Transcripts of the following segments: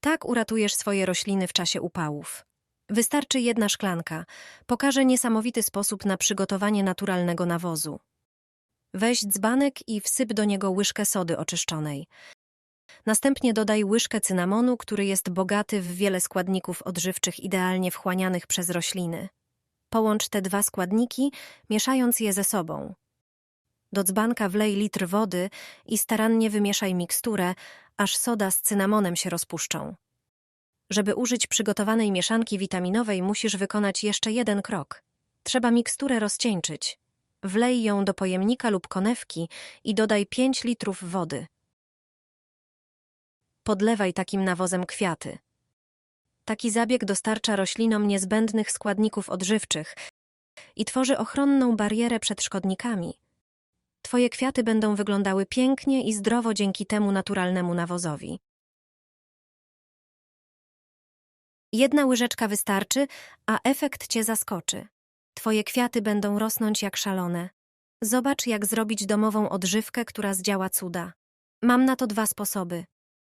Tak uratujesz swoje rośliny w czasie upałów. Wystarczy jedna szklanka. Pokażę niesamowity sposób na przygotowanie naturalnego nawozu. Weź dzbanek i wsyp do niego łyżkę sody oczyszczonej. Następnie dodaj łyżkę cynamonu, który jest bogaty w wiele składników odżywczych idealnie wchłanianych przez rośliny. Połącz te dwa składniki, mieszając je ze sobą. Do dzbanka wlej litr wody i starannie wymieszaj miksturę, aż soda z cynamonem się rozpuszczą. Żeby użyć przygotowanej mieszanki witaminowej, musisz wykonać jeszcze jeden krok. Trzeba miksturę rozcieńczyć. Wlej ją do pojemnika lub konewki i dodaj 5 litrów wody. Podlewaj takim nawozem kwiaty. Taki zabieg dostarcza roślinom niezbędnych składników odżywczych i tworzy ochronną barierę przed szkodnikami. Twoje kwiaty będą wyglądały pięknie i zdrowo dzięki temu naturalnemu nawozowi. Jedna łyżeczka wystarczy, a efekt cię zaskoczy. Twoje kwiaty będą rosnąć jak szalone. Zobacz, jak zrobić domową odżywkę, która zdziała cuda. Mam na to dwa sposoby.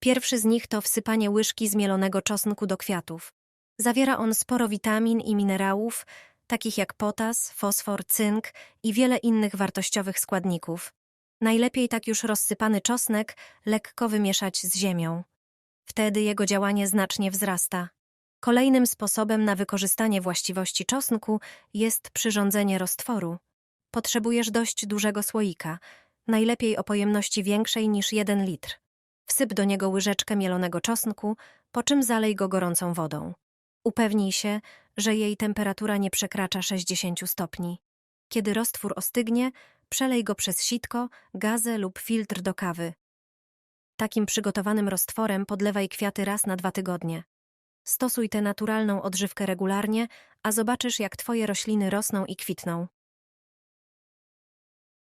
Pierwszy z nich to wsypanie łyżki zmielonego czosnku do kwiatów. Zawiera on sporo witamin i minerałów, takich jak potas, fosfor, cynk i wiele innych wartościowych składników. Najlepiej tak już rozsypany czosnek lekko wymieszać z ziemią. Wtedy jego działanie znacznie wzrasta. Kolejnym sposobem na wykorzystanie właściwości czosnku jest przyrządzenie roztworu. Potrzebujesz dość dużego słoika, najlepiej o pojemności większej niż 1 litr. Wsyp do niego łyżeczkę mielonego czosnku, po czym zalej go gorącą wodą. Upewnij się, że jej temperatura nie przekracza 60 stopni. Kiedy roztwór ostygnie, przelej go przez sitko, gazę lub filtr do kawy. Takim przygotowanym roztworem podlewaj kwiaty raz na dwa tygodnie. Stosuj tę naturalną odżywkę regularnie, a zobaczysz, jak twoje rośliny rosną i kwitną.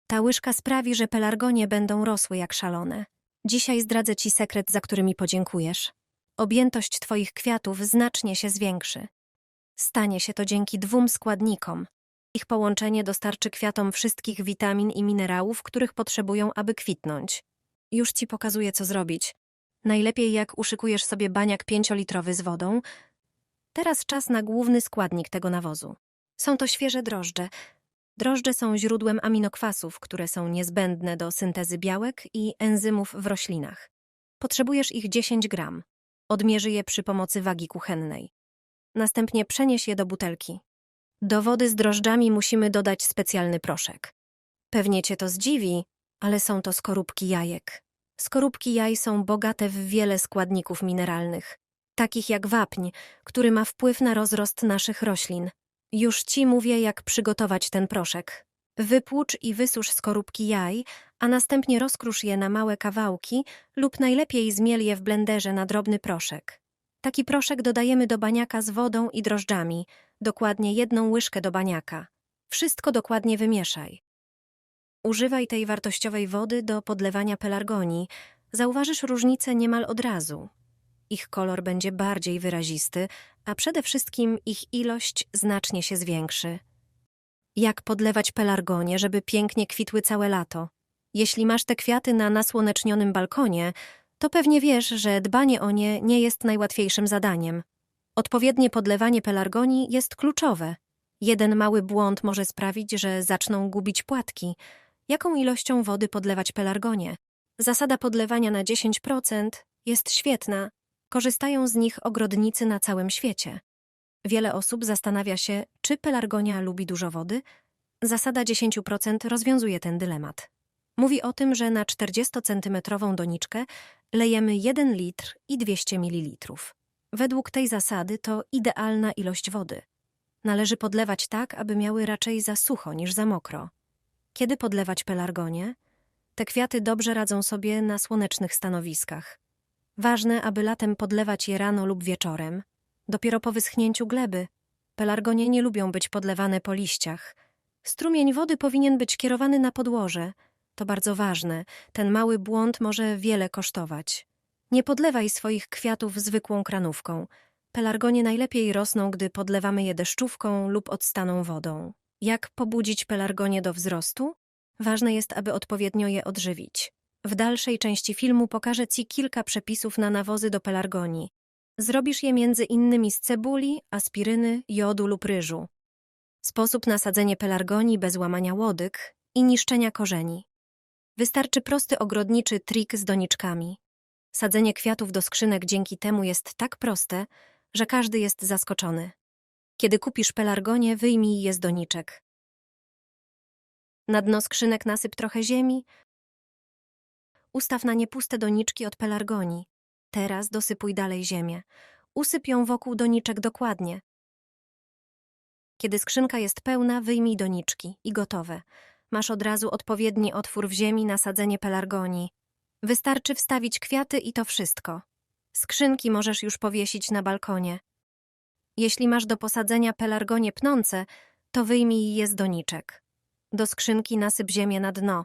Ta łyżka sprawi, że pelargonie będą rosły jak szalone. Dzisiaj zdradzę ci sekret, za który mi podziękujesz. Objętość twoich kwiatów znacznie się zwiększy. Stanie się to dzięki dwóm składnikom. Ich połączenie dostarczy kwiatom wszystkich witamin i minerałów, których potrzebują, aby kwitnąć. Już ci pokazuję, co zrobić. Najlepiej jak uszykujesz sobie baniak pięciolitrowy z wodą. Teraz czas na główny składnik tego nawozu. Są to świeże drożdże. Drożdże są źródłem aminokwasów, które są niezbędne do syntezy białek i enzymów w roślinach. Potrzebujesz ich 10 gram. Odmierzy je przy pomocy wagi kuchennej. Następnie przenieś je do butelki. Do wody z drożdżami musimy dodać specjalny proszek. Pewnie cię to zdziwi, ale są to skorupki jajek. Skorupki jaj są bogate w wiele składników mineralnych, takich jak wapń, który ma wpływ na rozrost naszych roślin. Już ci mówię, jak przygotować ten proszek. Wypłucz i wysusz skorupki jaj, a następnie rozkrusz je na małe kawałki lub najlepiej zmiel je w blenderze na drobny proszek. Taki proszek dodajemy do baniaka z wodą i drożdżami, dokładnie jedną łyżkę do baniaka. Wszystko dokładnie wymieszaj. Używaj tej wartościowej wody do podlewania pelargonii. Zauważysz różnicę niemal od razu. Ich kolor będzie bardziej wyrazisty, a przede wszystkim ich ilość znacznie się zwiększy. Jak podlewać pelargonie, żeby pięknie kwitły całe lato? Jeśli masz te kwiaty na nasłonecznionym balkonie, to pewnie wiesz, że dbanie o nie nie jest najłatwiejszym zadaniem. Odpowiednie podlewanie pelargonii jest kluczowe. Jeden mały błąd może sprawić, że zaczną gubić płatki. Jaką ilością wody podlewać pelargonie? Zasada podlewania na 10% jest świetna. Korzystają z nich ogrodnicy na całym świecie. Wiele osób zastanawia się, czy pelargonia lubi dużo wody. Zasada 10% rozwiązuje ten dylemat. Mówi o tym, że na 40-centymetrową doniczkę lejemy 1 litr i 200 ml. Według tej zasady to idealna ilość wody. Należy podlewać tak, aby miały raczej za sucho niż za mokro. Kiedy podlewać pelargonie? Te kwiaty dobrze radzą sobie na słonecznych stanowiskach. Ważne, aby latem podlewać je rano lub wieczorem. Dopiero po wyschnięciu gleby. Pelargonie nie lubią być podlewane po liściach. Strumień wody powinien być kierowany na podłoże. To bardzo ważne. Ten mały błąd może wiele kosztować. Nie podlewaj swoich kwiatów zwykłą kranówką. Pelargonie najlepiej rosną, gdy podlewamy je deszczówką lub odstaną wodą. Jak pobudzić pelargonie do wzrostu? Ważne jest, aby odpowiednio je odżywić. W dalszej części filmu pokażę Ci kilka przepisów na nawozy do pelargonii. Zrobisz je między innymi z cebuli, aspiryny, jodu lub ryżu. Sposób na sadzenie pelargonii bez łamania łodyg i niszczenia korzeni. Wystarczy prosty ogrodniczy trik z doniczkami. Sadzenie kwiatów do skrzynek dzięki temu jest tak proste, że każdy jest zaskoczony. Kiedy kupisz pelargonię, wyjmij je z doniczek. Na dno skrzynek nasyp trochę ziemi. Ustaw na nie puste doniczki od pelargonii. Teraz dosypuj dalej ziemię. Usyp ją wokół doniczek dokładnie. Kiedy skrzynka jest pełna, wyjmij doniczki i gotowe. Masz od razu odpowiedni otwór w ziemi na sadzenie pelargonii. Wystarczy wstawić kwiaty i to wszystko. Skrzynki możesz już powiesić na balkonie. Jeśli masz do posadzenia pelargonie pnące, to wyjmij je z doniczek. Do skrzynki nasyp ziemię na dno.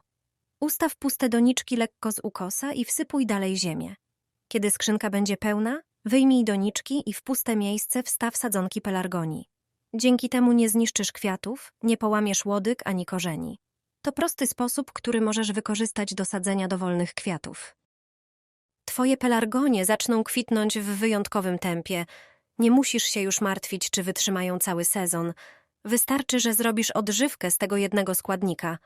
Ustaw puste doniczki lekko z ukosa i wsypuj dalej ziemię. Kiedy skrzynka będzie pełna, wyjmij doniczki i w puste miejsce wstaw sadzonki pelargonii. Dzięki temu nie zniszczysz kwiatów, nie połamiesz łodyg ani korzeni. To prosty sposób, który możesz wykorzystać do sadzenia dowolnych kwiatów. Twoje pelargonie zaczną kwitnąć w wyjątkowym tempie. Nie musisz się już martwić, czy wytrzymają cały sezon. Wystarczy, że zrobisz odżywkę z tego jednego składnika.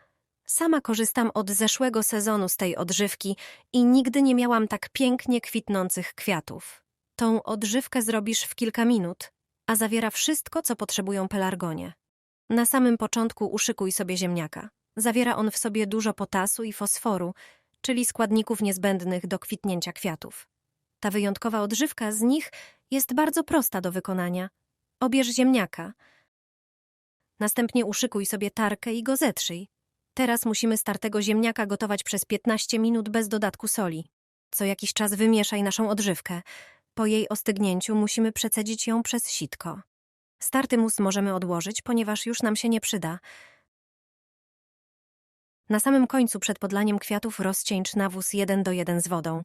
Sama korzystam od zeszłego sezonu z tej odżywki i nigdy nie miałam tak pięknie kwitnących kwiatów. Tą odżywkę zrobisz w kilka minut, a zawiera wszystko, co potrzebują pelargonie. Na samym początku uszykuj sobie ziemniaka. Zawiera on w sobie dużo potasu i fosforu, czyli składników niezbędnych do kwitnięcia kwiatów. Ta wyjątkowa odżywka z nich jest bardzo prosta do wykonania. Obierz ziemniaka. Następnie uszykuj sobie tarkę i go zetrzyj. Teraz musimy startego ziemniaka gotować przez 15 minut bez dodatku soli. Co jakiś czas wymieszaj naszą odżywkę. Po jej ostygnięciu musimy przecedzić ją przez sitko. Starty mus możemy odłożyć, ponieważ już nam się nie przyda. Na samym końcu przed podlaniem kwiatów rozcieńcz nawóz 1 do 1 z wodą.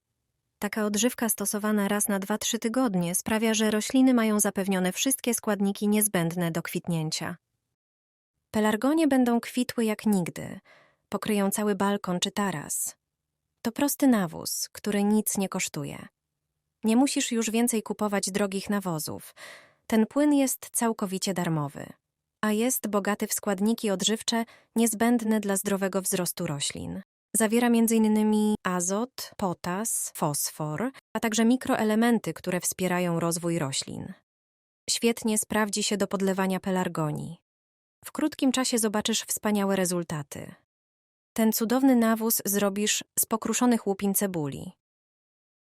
Taka odżywka stosowana raz na 2-3 tygodnie sprawia, że rośliny mają zapewnione wszystkie składniki niezbędne do kwitnięcia. Pelargonie będą kwitły jak nigdy, pokryją cały balkon czy taras. To prosty nawóz, który nic nie kosztuje. Nie musisz już więcej kupować drogich nawozów. Ten płyn jest całkowicie darmowy, a jest bogaty w składniki odżywcze niezbędne dla zdrowego wzrostu roślin. Zawiera m.in. azot, potas, fosfor, a także mikroelementy, które wspierają rozwój roślin. Świetnie sprawdzi się do podlewania pelargonii. W krótkim czasie zobaczysz wspaniałe rezultaty. Ten cudowny nawóz zrobisz z pokruszonych łupin cebuli.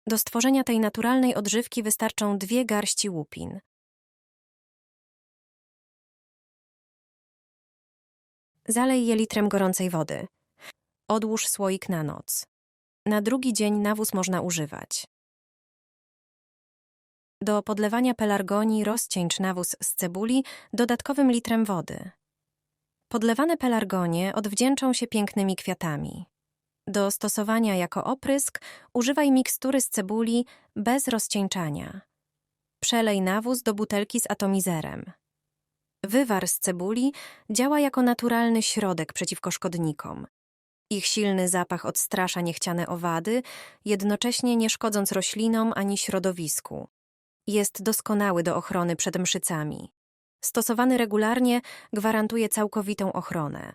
Do stworzenia tej naturalnej odżywki wystarczą dwie garści łupin. Zalej je litrem gorącej wody. Odłóż słoik na noc. Na drugi dzień nawóz można używać. Do podlewania pelargonii rozcieńcz nawóz z cebuli dodatkowym litrem wody. Podlewane pelargonie odwdzięczą się pięknymi kwiatami. Do stosowania jako oprysk używaj mikstury z cebuli bez rozcieńczania. Przelej nawóz do butelki z atomizerem. Wywar z cebuli działa jako naturalny środek przeciwko szkodnikom. Ich silny zapach odstrasza niechciane owady, jednocześnie nie szkodząc roślinom ani środowisku. Jest doskonały do ochrony przed mszycami. Stosowany regularnie gwarantuje całkowitą ochronę.